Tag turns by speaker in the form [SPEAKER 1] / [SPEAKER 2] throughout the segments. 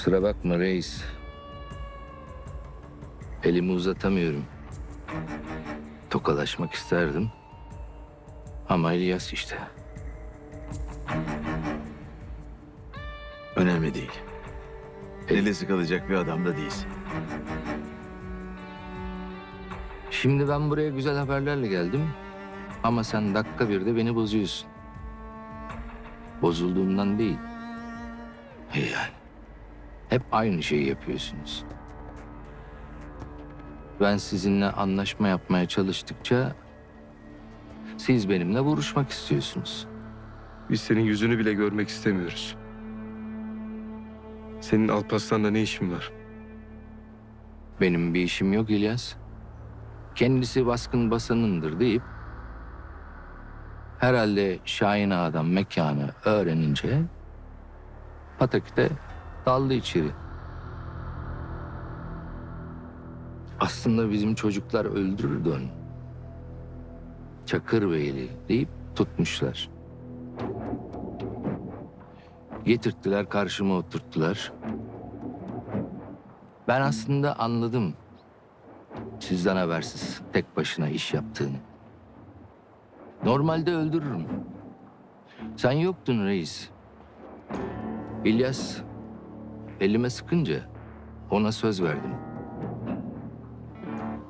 [SPEAKER 1] Kusura bakma reis. Elimi uzatamıyorum. Tokalaşmak isterdim. Ama İlyas işte.
[SPEAKER 2] Önemli değil. Eli sıkılacak bir adam da değilsin.
[SPEAKER 1] Şimdi ben buraya güzel haberlerle geldim. Ama sen dakika bir de beni bozuyorsun. Bozulduğumdan değil. Yani. Hep aynı şeyi yapıyorsunuz. Ben sizinle anlaşma yapmaya çalıştıkça... ...siz benimle vuruşmak istiyorsunuz.
[SPEAKER 3] Biz senin yüzünü bile görmek istemiyoruz. Senin Alparslan'la ne işin var?
[SPEAKER 1] Benim bir işim yok İlyas. Kendisi baskın basanındır deyip... ...herhalde Şahin Ağa'dan mekanı öğrenince... ...Pataküte daldı içeri. Aslında bizim çocuklar öldürürdü. Çakır Beyli deyip tutmuşlar. Getirttiler karşıma oturttular. Ben aslında anladım. Sizden habersiz tek başına iş yaptığını. Normalde öldürürüm. Sen yoktun reis. İlyas elime sıkınca ona söz verdim.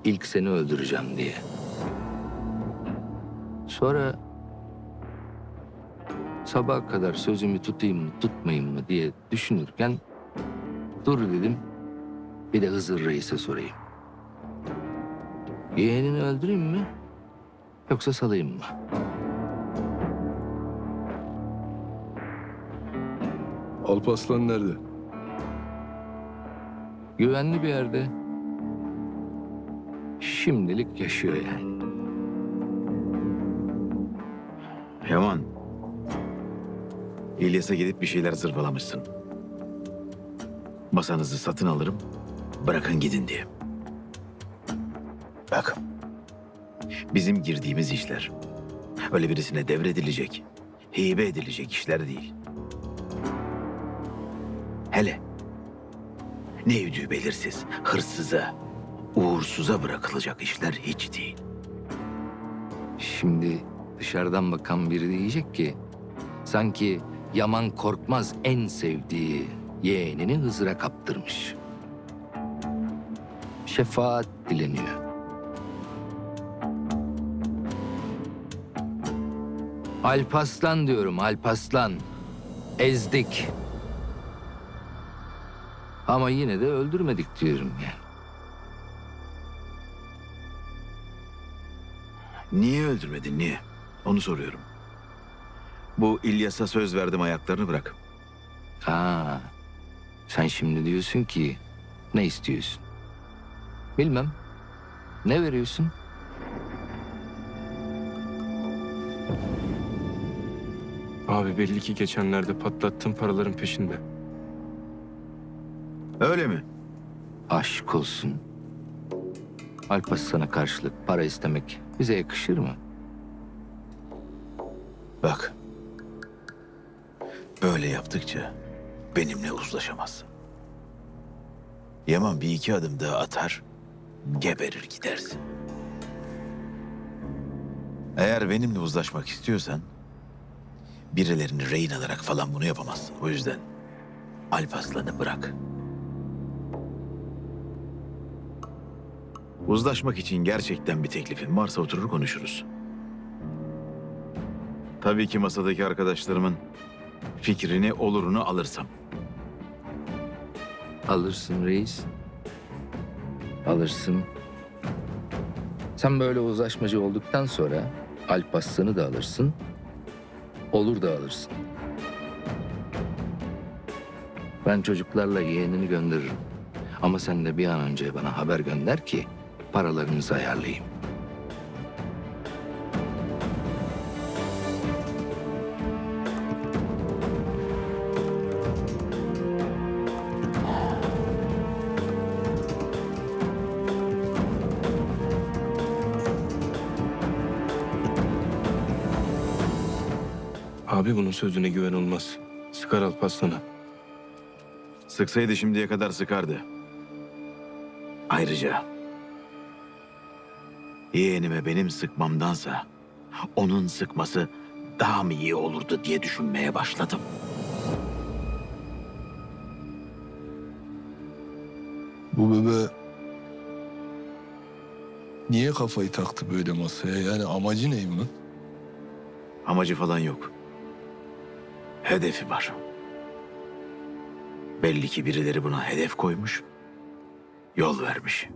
[SPEAKER 1] İlk seni öldüreceğim diye. Sonra sabaha kadar sözümü tutayım mı tutmayayım mı diye düşünürken dur dedim. Bir de Hızır Reis'e sorayım. Yeğenini öldüreyim mi? Yoksa salayım mı?
[SPEAKER 3] Alparslan nerede?
[SPEAKER 1] Güvenli bir yerde. Şimdilik yaşıyor yani.
[SPEAKER 2] Yaman. İlyas'a gidip bir şeyler zırvalamışsın. Masanızı satın alırım, bırakın gidin diye. Bak, bizim girdiğimiz işler öyle birisine devredilecek, hibe edilecek işler değil. Hele ne yüdüğü belirsiz, hırsıza, uğursuza bırakılacak işler hiç değil.
[SPEAKER 1] Şimdi dışarıdan bakan biri diyecek ki... ...sanki Yaman Korkmaz en sevdiği yeğenini Hızır'a kaptırmış. Şefaat dileniyor. Alpaslan diyorum, Alpaslan. Ezdik. Ama yine de öldürmedik diyorum yani.
[SPEAKER 2] Niye öldürmedin, niye? Onu soruyorum. Bu İlyas'a söz verdim ayaklarını bırak.
[SPEAKER 1] Ha. Sen şimdi diyorsun ki ne istiyorsun? Bilmem. Ne veriyorsun?
[SPEAKER 3] Abi belli ki geçenlerde patlattığın paraların peşinde.
[SPEAKER 2] Öyle mi?
[SPEAKER 1] Aşk olsun. Alparslan'a karşılık para istemek bize yakışır mı?
[SPEAKER 2] Bak. Böyle yaptıkça benimle uzlaşamazsın. Yaman bir iki adım daha atar, geberir gidersin. Eğer benimle uzlaşmak istiyorsan birilerini rehin alarak falan bunu yapamazsın. O yüzden Alparslan'ı bırak. Uzlaşmak için gerçekten bir teklifin varsa oturur konuşuruz. Tabii ki masadaki arkadaşlarımın fikrini, olurunu alırsam.
[SPEAKER 1] Alırsın reis. Alırsın. Sen böyle uzlaşmacı olduktan sonra Alparslan'ı da alırsın. Olur da alırsın. Ben çocuklarla yeğenini gönderirim. Ama sen de bir an önce bana haber gönder ki paralarınızı ayarlayayım.
[SPEAKER 3] Abi bunun sözüne güven olmaz. Sıkar Alparslan'a.
[SPEAKER 2] Sıksaydı şimdiye kadar sıkardı. Ayrıca yeğenime benim sıkmamdansa onun sıkması daha mı iyi olurdu diye düşünmeye başladım.
[SPEAKER 4] Bu bebe niye kafayı taktı böyle masaya? Yani amacı ne bunun?
[SPEAKER 2] Amacı falan yok. Hedefi var. Belli ki birileri buna hedef koymuş, yol vermiş.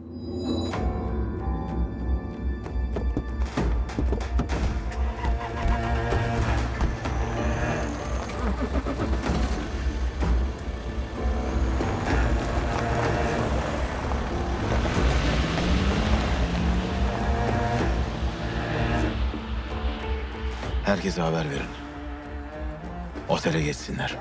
[SPEAKER 2] Herkese haber verin. Otele geçsinler.